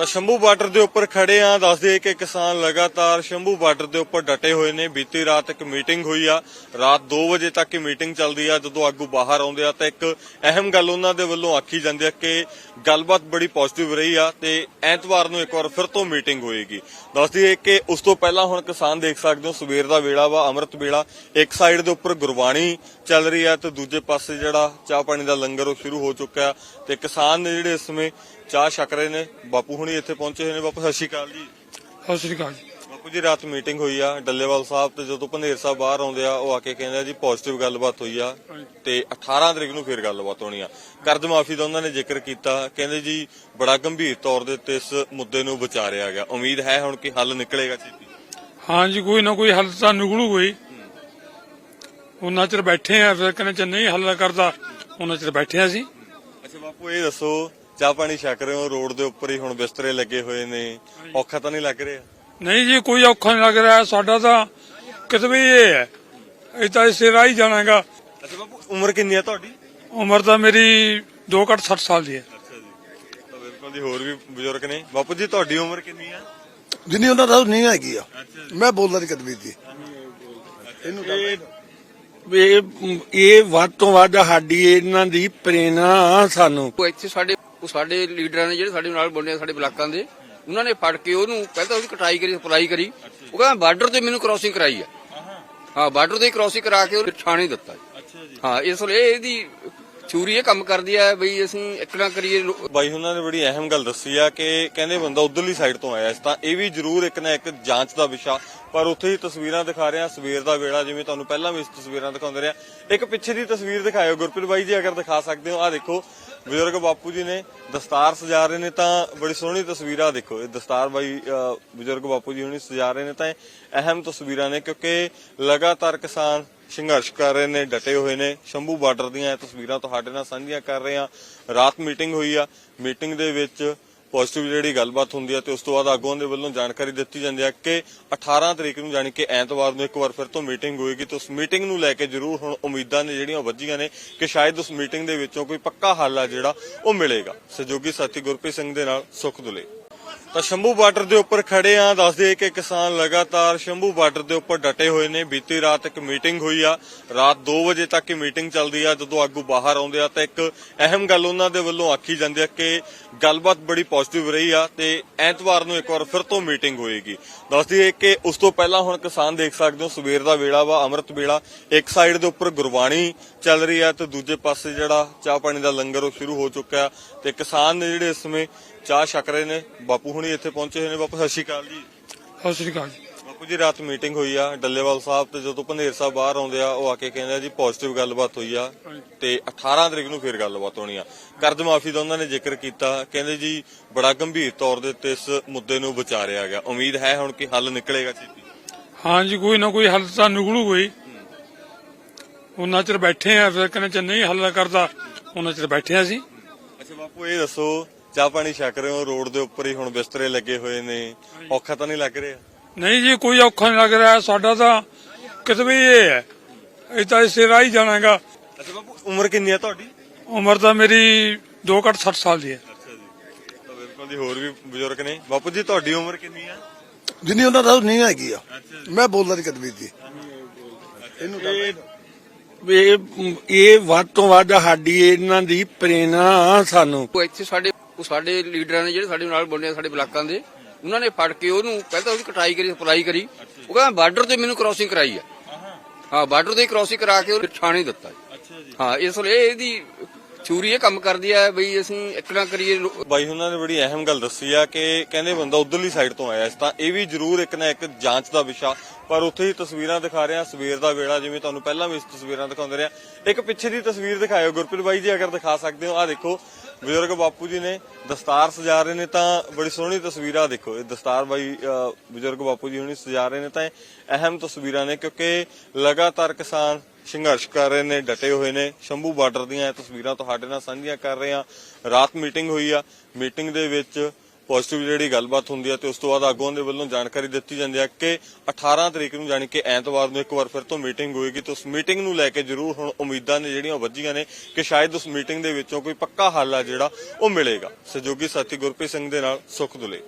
ਤਾਂ ਸ਼ੰਭੂ ਬਾਰਡਰ ਦੇ ਉੱਪਰ ਖੜੇ ਆ। ਦੱਸ ਦੱਸਦੇ ਕਿ ਕਿਸਾਨ ਲਗਾਤਾਰ ਸ਼ੰਭੂ ਬਾਰਡਰ ਦੇ ਉੱਪਰ ਡਟੇ ਹੋਏ ਨੇ। ਬੀਤੀ ਰਾਤ ਇੱਕ ਮੀਟਿੰਗ ਹੋਈ ਆ। ਰਾਤ 2 ਵਜੇ ਤੱਕ ਇਹ ਮੀਟਿੰਗ ਚੱਲਦੀ ਆ। ਜਦੋਂ ਆਗੂ ਬਾਹਰ ਆਉਂਦੇ ਆ ਤਾਂ ਇੱਕ ਅਹਿਮ ਗੱਲ ਉਹਨਾਂ ਦੇ ਵੱਲੋਂ ਆਖੀ ਜਾਂਦੀ ਆ ਕਿ ਗੱਲਬਾਤ ਬੜੀ ਪੋਜ਼ਿਟਿਵ ਰਹੀ ਆ ਤੇ ਐਤਵਾਰ ਨੂੰ ਇੱਕ ਵਾਰ ਫਿਰ ਤੋਂ ਮੀਟਿੰਗ ਹੋਏਗੀ। ਦੱਸ ਹੈ ਕਿ ਉਸ ਤੋਂ ਪਹਿਲਾਂ ਹੁਣ ਕਿਸਾਨ ਦੇਖ ਸਕਦੇ ਹੋ, ਸਵੇਰ ਦਾ ਵੇਲਾ ਵਾ, ਅੰਮ੍ਰਿਤ ਵੇਲਾ। ਇੱਕ ਸਾਈਡ ਦੇ ਉੱਪਰ ਗੁਰਬਾਣੀ ਚੱਲ ਰਹੀ ਆ ਤੇ ਦੂਜੇ ਪਾਸੇ ਜਿਹੜਾ ਚਾਹ ਪਾਣੀ ਦਾ ਲੰਗਰ ਉਹ ਸ਼ੁਰੂ ਹੋ ਚੁੱਕਾ ਤੇ ਕਿਸਾਨ ਨੇ ਜਿਹੜੇ ਇਸ ਸਮੇਂ ਚਾਹ ਛਕ ਰਹੇ ਨੇ, ਬਾਪੂ ਹੁਣੀ ਇੱਥੇ ਪਹੁੰਚੇ ਹੋਏ ਨੇ। ਬਾਪੂ ਸਤਿ ਸ਼੍ਰੀ ਅਕਾਲ ਜੀ। ਸਤਿ ਸ੍ਰੀ ਅਕਾਲ ਜੀ। ਬਾਪੂ ਜੀ ਰਾਤ ਮੀਟਿੰਗ ਹੋਈ ਆ ਡੱਲੇਵਾਲ ਸਾਹਿਬ ਤੇ ਜਦੋਂ ਪੰਧੇਰ ਸਾਹਿਬ ਬਾਹਰ ਆਉਂਦੇ ਆ ਉਹ ਆ ਕੇ ਕਹਿੰਦੇ ਆ ਜੀ ਪੋਜ਼ਿਟਿਵ ਗੱਲਬਾਤ ਹੋਈ ਆ ਤੇ 18 ਤਰੀਕ ਨੂੰ ਫਿਰ ਗੱਲਬਾਤ ਹੋਣੀ ਆ। ਕਰਜ਼ ਮਾਫੀ ਦਾ ਉਹਨਾਂ ਨੇ ਜ਼ਿਕਰ ਕੀਤਾ। ਕਹਿੰਦੇ ਜੀ ਬੜਾ ਗੰਭੀਰ ਤੌਰ ਦੇ ਉੱਤੇ ਇਸ ਮੁੱਦੇ ਨੂੰ ਵਿਚਾਰਿਆ ਗਿਆ। ਉਮੀਦ ਹੈ ਹੁਣ ਕਿ ਹੱਲ ਨਿਕਲੇਗਾ ਛੇਤੀ। ਹਾਂ ਜੀ ਕੋਈ ਨਾ ਕੋਈ ਹੱਲ ਤਾਂ ਨਿਕਲੂ ਕੋਈ ਉਹਨਾਂ ਚਿਰ ਬੈਠੇ ਆ ਫਿਰ ਕਹਿੰਦੇ ਚ ਨਹੀਂ ਹੱਲ ਕਰਦਾ। ਉਹਨਾਂ ਚਿਰ ਬੈਠੇ ਆ ਅਸੀਂ। ਅੱਛਾ ਬਾਪੂ ਇਹ ਦੱਸੋ ਚਾਹ ਪਾਣੀ ਛਕ ਰਹੇ ਹੋ ਰੋਡ ਦੇ ਉੱਪਰ ਹੀ ਹੁਣ ਬਿਸਤਰੇ ਲੱਗੇ ਹੋਏ ਨੇ। ਔਖਾ ਤਾਂ ਨਹੀਂ ਲੱਗ ਰਿਹਾ? ਨਹੀਂ ਜੀ ਕੋਈ ਔਖਾ ਨਹੀਂ ਲੱਗ ਰਿਹਾ। ਸਾਡਾ ਤਾਂ ਕਿਤਵੇ ਇਹ ਹੈ। ਇਹ ਤਾਂ ਇਸੇ ਰਾਹ ਹੀ ਜਾਣਾਗਾ। ਅੱਛਾ ਬਾਪੂ ਉਮਰ ਕਿੰਨੀ ਆ ਤੁਹਾਡੀ? ਉਮਰ ਤਾਂ ਮੇਰੀ 2 ਘੱਟ 60 ਸਾਲ ਦੀ ਹੈ। ਅੱਛਾ ਜੀ। ਤਾਂ ਬਿਲਕੁਲ ਜੀ ਹੋਰ ਵੀ ਬਜ਼ੁਰਗ ਨੇ। ਬਾਪੂ ਜੀ ਤੁਹਾਡੀ ਉਮਰ ਕਿੰਨੀ ਆ ਜਿੰਨੀ ਉਹਨਾਂ ਦਾ ਨਹੀਂ ਹੈਗੀ ਆ। ਮੈਂ ਬੋਲਦਾ ਨਹੀਂ ਕਦਵੀ ਦੀ ਇਹਨੂੰ ਇਹ ਇਹ ਵੱਧ ਤੋਂ ਵੱਧ ਸਾਡੀ ਇਹਨਾਂ ਦੀ ਪ੍ਰੇਰਣਾ ਸਾਨੂੰ। ਉਹ ਇੱਥੇ ਸਾਡੇ ਉਹ ਸਾਡੇ ਲੀਡਰਾਂ ਨੇ ਜਿਹੜੇ ਸਾਡੇ ਨਾਲ ਬੋਲੇ ਸਾਡੇ ਬਲਾਕਾਂ ਦੇ ਉਹਨਾਂ ਨੇ ਫੜ ਕੇ ਉਹਨੂੰ ਪਹਿਲਾਂ ਉਹਦੀ ਕਟਾਈ ਕਰੀ ਸਪਲਾਈ ਕਰੀ। ਉਹ ਕਹਿੰਦਾ ਬਾਰਡਰ ਤੇ ਮੈਨੂੰ ਕ੍ਰਾਸਿੰਗ ਕਰਾਈ ਆ। ਹਾਂ ਬਾਰਡਰ ਤੇ ਕ੍ਰਾਸਿੰਗ ਕਰਾ ਕੇ ਉਹ ਥਾਣੇ ਦਿੱਤਾ। ਅੱਛਾ ਜੀ। ਹਾਂ ਇਸ ਲਈ ਇਹਦੀ ਚੂਰੀ ਇਹ ਕੰਮ ਕਰਦੀ ਆ ਬਈ ਅਸੀਂ ਇੱਕ ਨਾ ਕਰੀਏ ਬਾਈ ਉਹਨਾਂ ਨੇ ਬੜੀ ਅਹਿਮ ਗੱਲ ਦੱਸੀ ਆ ਕਿ ਕਹਿੰਦੇ ਬੰਦਾ ਉਧਰਲੀ ਸਾਈਡ ਤੋਂ ਆਇਆ ਇਸ ਤਾਂ ਇਹ ਵੀ ਜ਼ਰੂਰ ਇੱਕ ਨਾ ਇੱਕ ਜਾਂਚ ਦਾ ਵਿਸ਼ਾ। ਪਰ ਉੱਥੇ ਹੀ ਤਸਵੀਰਾਂ ਦਿਖਾ ਰਿਹਾ ਸਵੇਰ ਦਾ ਵੇਲਾ ਜਿਵੇਂ ਤੁਹਾਨੂੰ ਪਹਿਲਾਂ ਵੀ ਇਸ ਤਸਵੀਰਾਂ ਦਿਖਾਉਂਦੇ ਰਿਹਾ ਇੱਕ ਪਿੱਛੇ ਦੀ ਤਸਵੀਰ ਦਿਖਾਇਓ ਗੁਰਪ੍ਰੀਤ ਬਾਈ ਜੀ ਅਗਰ ਦਿਖਾ ਸਕਦੇ ਹੋ। ਆ ਦੇਖੋ ਬਜ਼ੁਰਗ ਬਾਪੂ ਜੀ ਨੇ ਦਸਤਾਰ ਸਜਾ ਰਹੇ ਨੇ ਤਾਂ ਬੜੀ ਸੋਹਣੀ ਤਸਵੀਰਾਂ ਦੇਖੋ। ਇਹ ਦਸਤਾਰ ਬਾਈ ਬਜ਼ੁਰਗ ਬਾਪੂ ਜੀ ਹੁਣੀ ਸਜਾ ਰਹੇ ਨੇ ਤਾਂ ਇਹ ਅਹਿਮ ਤਸਵੀਰਾਂ ਨੇ ਕਿਉਂਕਿ ਲਗਾਤਾਰ ਕਿਸਾਨ ਸੰਘਰਸ਼ ਕਰ ਰਹੇ ਨੇ, ਡਟੇ ਹੋਏ ਨੇ। ਸ਼ੰਭੂ ਬਾਰਡਰ ਦੀਆਂ ਇਹ ਤਸਵੀਰਾਂ ਤੁਹਾਡੇ ਨਾਲ ਸਾਂਝੀਆਂ ਕਰ ਰਹੇ ਹਾਂ। ਰਾਤ ਮੀਟਿੰਗ ਹੋਈ ਆ। ਮੀਟਿੰਗ ਦੇ ਵਿੱਚ ਪੋਜ਼ਿਟਿਵ ਜਿਹੜੀ ਗੱਲਬਾਤ ਹੁੰਦੀ ਹੈ ਤੇ ਉਸ ਤੋਂ ਬਾਅਦ ਆਗੂਆਂ ਦੇ ਵੱਲੋਂ ਜਾਣਕਾਰੀ ਦਿੱਤੀ ਜਾਂਦੀ ਹੈ ਕਿ 18 ਤਰੀਕ ਨੂੰ ਜਾਣੀ ਕਿ ਐਤਵਾਰ ਨੂੰ ਇੱਕ ਵਾਰ ਫਿਰ ਤੋਂ ਮੀਟਿੰਗ ਹੋਏਗੀ ਤੇ ਉਸ ਮੀਟਿੰਗ ਨੂੰ ਲੈ ਕੇ ਜ਼ਰੂਰ ਹੁਣ ਉਮੀਦਾਂ ਨੇ ਜਿਹੜੀਆਂ ਵੱਜੀਆਂ ਨੇ ਕਿ ਸ਼ਾਇਦ ਉਸ ਮੀਟਿੰਗ ਦੇ ਵਿੱਚੋਂ ਕੋਈ ਪੱਕਾ ਹੱਲ ਆ ਜਿਹੜਾ ਉਹ ਮਿਲੇਗਾ। ਸਹਿਯੋਗੀ ਸਾਥੀ ਗੁਰਪ੍ਰੀਤ ਸਿੰਘ ਦੇ ਨਾਲ ਸੁਖ ਦੁਲੇ ਤਾਂ ਸ਼ੰਭੂ ਬਾਰਡਰ ਦੇ ਉੱਪਰ ਖੜੇ ਆ। ਦੱਸਦੇ ਕਿ ਕਿਸਾਨ ਲਗਾਤਾਰ ਸ਼ੰਭੂ ਬਾਰਡਰ ਦੇ ਉੱਪਰ ਡਟੇ ਹੋਏ ਨੇ। ਬੀਤੀ ਰਾਤ ਇੱਕ ਮੀਟਿੰਗ ਹੋਈ ਆ। ਰਾਤ 2 ਵਜੇ ਤੱਕ ਇਹ ਮੀਟਿੰਗ ਚੱਲਦੀ ਆ। ਜਦੋਂ ਆਗੂ ਬਾਹਰ ਆਉਂਦੇ ਆ ਤਾਂ ਇੱਕ ਅਹਿਮ ਗੱਲ ਉਹਨਾਂ ਦੇ ਵੱਲੋਂ ਆਖੀ ਜਾਂਦੀ ਆ ਕਿ ਗੱਲਬਾਤ ਬੜੀ ਪੋਜ਼ਿਟਿਵ ਰਹੀ ਆ ਤੇ ਐਤਵਾਰ ਨੂੰ ਇੱਕ ਵਾਰ ਫਿਰ ਤੋਂ ਮੀਟਿੰਗ ਹੋਏਗੀ। ਦੱਸਦੀ ਹੈ ਕਿ ਉਸ ਤੋਂ ਪਹਿਲਾਂ ਹੁਣ ਕਿਸਾਨ ਦੇਖ ਸਕਦੇ ਹੋ, ਸਵੇਰ ਦਾ ਵੇਲਾ ਵਾ, ਅੰਮ੍ਰਿਤ ਵੇਲਾ। ਇੱਕ ਸਾਈਡ ਦੇ ਉੱਪਰ ਗੁਰਬਾਣੀ ਚੱਲ ਰਹੀ ਆ ਤੇ ਦੂਜੇ ਪਾਸੇ ਜਿਹੜਾ ਚਾਹ ਪਾਣੀ ਦਾ ਲੰਗਰ ਉਹ ਸ਼ੁਰੂ ਹੋ ਚੁੱਕਾ ਤੇ ਕਿਸਾਨ ਨੇ ਜਿਹੜੇ ਇਸ ਸਮੇਂ ਚਾਹ ਛਕ ਰਹੇ ਨੇ। ਬਾਪੂ ਹੁਣੀ ਇੱਥੇ ਪਹੁੰਚੇ ਹੋਏ ਨੇ। ਬਾਪੂ ਸਤਿ ਸ਼੍ਰੀ ਅਕਾਲ ਜੀ। ਸਤਿ ਸ੍ਰੀ ਅਕਾਲ ਜੀ। ਬਾਪੂ ਜੀ ਰਾਤ ਮੀਟਿੰਗ ਹੋਈ ਆ ਡੱਲੇਵਾਲ ਸਾਹਿਬ ਤੇ ਜਦੋਂ ਪੰਧੇਰ ਸਾਹਿਬ ਬਾਹਰ ਆਉਂਦੇ ਆ ਉਹ ਆ ਕੇ ਕਹਿੰਦੇ ਆ ਜੀ ਪੋਜ਼ਿਟਿਵ ਗੱਲਬਾਤ ਹੋਈ ਆ ਤੇ 18 ਤਰੀਕ ਨੂੰ ਫਿਰ ਗੱਲਬਾਤ ਹੋਣੀ ਆ। ਕਰਜ਼ ਮਾਫੀ ਦਾ ਉਹਨਾਂ ਨੇ ਜ਼ਿਕਰ ਕੀਤਾ। ਕਹਿੰਦੇ ਜੀ ਬੜਾ ਗੰਭੀਰ ਤੌਰ ਦੇ ਉੱਤੇ ਇਸ ਮੁੱਦੇ ਨੂੰ ਵਿਚਾਰਿਆ ਗਿਆ। ਉਮੀਦ ਹੈ ਹੁਣ ਕਿ ਹੱਲ ਨਿਕਲੇਗਾ ਛੇਤੀ। ਹਾਂ ਜੀ ਕੋਈ ਨਾ ਕੋਈ ਹੱਲ ਤਾਂ ਨਿਕਲੂ ਕੋਈ ਉਹਨਾਂ ਚਿਰ ਬੈਠੇ ਆ ਫਿਰ ਕਹਿੰਦੇ ਚ ਨਹੀਂ ਹੱਲ ਕਰਦਾ ਉਹਨਾਂ ਚਿਰ ਬੈਠੇ ਆ ਅਸੀਂ। ਅੱਛਾ ਬਾਪੂ ਇਹ ਦੱਸੋ ਚਾਹ ਪਾਣੀ ਛਕ ਰਹੇ ਹੋ ਰੋਡ ਦੇ ਉੱਪਰ ਹੀ ਹੁਣ ਬਿਸਤਰੇ ਲੱਗੇ ਹੋਏ ਨੇ। ਔਖਾ ਤਾਂ ਨਹੀਂ ਲੱਗ ਰਿਹਾ? ਨਹੀਂ ਜੀ ਕੋਈ ਔਖਾ ਨਹੀਂ ਲੱਗ ਰਿਹਾ। ਸਾਡਾ ਤਾਂ ਕਿਤਵੇ ਇਹ ਹੈ। ਇਹ ਤਾਂ ਇਸੇ ਰਾਹ ਹੀ ਜਾਣਾਗਾ ਅੱਛਾ ਬਾਪੂ ਉਮਰ ਕਿੰਨੀ ਆ ਤੁਹਾਡੀ? ਉਮਰ ਤਾਂ ਮੇਰੀ 2 ਘੱਟ 60 ਸਾਲ ਦੀ ਹੈ। ਅੱਛਾ ਜੀ। ਤਾਂ ਬਿਲਕੁਲ ਜੀ ਹੋਰ ਵੀ ਬਜ਼ੁਰਗ ਨੇ। ਬਾਪੂ ਜੀ ਤੁਹਾਡੀ ਉਮਰ ਕਿੰਨੀ ਆ ਜਿੰਨੀ ਉਹਨਾਂ ਦਾ ਨਹੀਂ ਹੈਗੀ ਆ। ਮੈਂ ਬੋਲਦਾ ਨਹੀਂ ਕਦਵੀ ਦੀ ਇਹਨੂੰ ਇਹ ਇਹ ਇਹ ਵੱਧ ਤੋਂ ਵੱਧ ਸਾਡੀ ਇਹਨਾਂ ਦੀ ਪ੍ਰੇਰਣਾ ਸਾਨੂੰ। ਉਹ ਇੱਥੇ ਸਾਡੇ ਉਹ ਸਾਡੇ ਲੀਡਰਾਂ ਨੇ ਜਿਹੜੇ ਸਾਡੇ ਨਾਲ ਬੋਲੇ ਸਾਡੇ ਬਲਾਕਾਂ ਦੇ ਉਹਨਾਂ ਨੇ ਫੜ ਕੇ ਉਹਨੂੰ ਪਹਿਲਾਂ ਉਹਦੀ ਕਟਾਈ ਕਰੀ ਸਪਲਾਈ ਕਰੀ। ਉਹ ਕਹਿੰਦਾ ਬਾਰਡਰ ਤੇ ਮੈਨੂੰ ਕ੍ਰਾਸਿੰਗ ਕਰਾਈ ਆ। ਹਾਂ ਬਾਰਡਰ ਤੇ ਕ੍ਰਾਸਿੰਗ ਕਰਾ ਕੇ ਉਹ ਥਾਣੇ ਦਿੱਤਾ। ਹਾਂ ਇਸ ਲਈ ਇਹਦੀ ਚੂਰੀ ਇਹ ਕੰਮ ਕਰਦੀ ਆ ਬਈ ਅਸੀਂ ਇੱਕ ਨਾ ਕਰੀਏ ਬਾਈ ਉਹਨਾਂ ਨੇ ਬੜੀ ਅਹਿਮ ਗੱਲ ਦੱਸੀ ਆ ਕਿ ਕਹਿੰਦੇ ਬੰਦਾ ਉਧਰਲੀ ਸਾਈਡ ਤੋਂ ਆਇਆ ਇਸ ਤਾਂ ਇਹ ਵੀ ਜ਼ਰੂਰ ਇੱਕ ਨਾ ਇੱਕ ਜਾਂਚ ਦਾ ਵਿਸ਼ਾ ਪਰ ਉੱਥੇ ਹੀ ਤਸਵੀਰਾਂ ਦਿਖਾ ਰਿਹਾ ਸਵੇਰ ਦਾ ਵੇਲਾ ਜਿਵੇਂ ਤੁਹਾਨੂੰ ਪਹਿਲਾਂ ਵੀ ਤਸਵੀਰਾਂ ਦਿਖਾਉਂਦੇ ਰਿਹਾ ਇੱਕ ਪਿੱਛੇ ਦੀ ਤਸਵੀਰ ਦਿਖਾਇਓ, ਗੁਰਪ੍ਰੀਤ ਬਾਈ ਜੀ, ਅਗਰ ਦਿਖਾ ਸਕਦੇ ਹੋ। ਆ ਦੇਖੋ, ਬਜ਼ੁਰਗ ਬਾਪੂ ਜੀ ਨੇ ਦਸਤਾਰ ਸਜਾ ਰਹੇ ਨੇ ਤਾਂ ਬੜੀ ਸੋਹਣੀ ਤਸਵੀਰਾਂ ਦੇਖੋ। ਇਹ ਦਸਤਾਰ ਬਾਈ ਬਜ਼ੁਰਗ ਬਾਪੂ ਜੀ ਹੁਣੀ ਸਜਾ ਰਹੇ ਨੇ ਤਾਂ ਇਹ ਅਹਿਮ ਤਸਵੀਰਾਂ ਨੇ ਕਿਉਂਕਿ ਲਗਾਤਾਰ ਕਿਸਾਨ ਸੰਘਰਸ਼ ਕਰ ਰਹੇ ਨੇ, ਡਟੇ ਹੋਏ ਨੇ। ਸ਼ੰਭੂ ਬਾਰਡਰ ਦੀਆਂ ਇਹ ਤਸਵੀਰਾਂ ਤੁਹਾਡੇ ਨਾਲ ਸਾਂਝੀਆਂ ਕਰ ਰਹੇ ਹਾਂ। ਰਾਤ ਮੀਟਿੰਗ ਹੋਈ ਆ। ਮੀਟਿੰਗ ਦੇ ਵਿੱਚ ਪੋਜ਼ਿਟਿਵ ਜਿਹੜੀ ਗੱਲਬਾਤ ਹੁੰਦੀ ਹੈ ਤੇ ਉਸ ਤੋਂ ਬਾਅਦ ਆਗੂਆਂ ਦੇ ਵੱਲੋਂ ਜਾਣਕਾਰੀ ਦਿੱਤੀ ਜਾਂਦੀ ਹੈ ਕਿ 18 ਤਰੀਕ ਨੂੰ ਜਾਣੀ ਕਿ ਐਤਵਾਰ ਨੂੰ ਇੱਕ ਵਾਰ ਫਿਰ ਤੋਂ ਮੀਟਿੰਗ ਹੋਏਗੀ ਤੇ ਉਸ ਮੀਟਿੰਗ ਨੂੰ ਲੈ ਕੇ ਜ਼ਰੂਰ ਹੁਣ ਉਮੀਦਾਂ ਨੇ ਜਿਹੜੀਆਂ ਉਹ ਵੱਜੀਆਂ ਨੇ ਕਿ ਸ਼ਾਇਦ ਉਸ ਮੀਟਿੰਗ ਦੇ ਵਿੱਚੋਂ ਕੋਈ ਪੱਕਾ ਹੱਲ ਆ ਜਿਹੜਾ ਉਹ ਮਿਲੇਗਾ। ਸਹਿਯੋਗੀ ਸਾਥੀ ਗੁਰਪ੍ਰੀਤ ਸਿੰਘ ਦੇ ਨਾਲ ਸੁਖ ਦੁਲੇ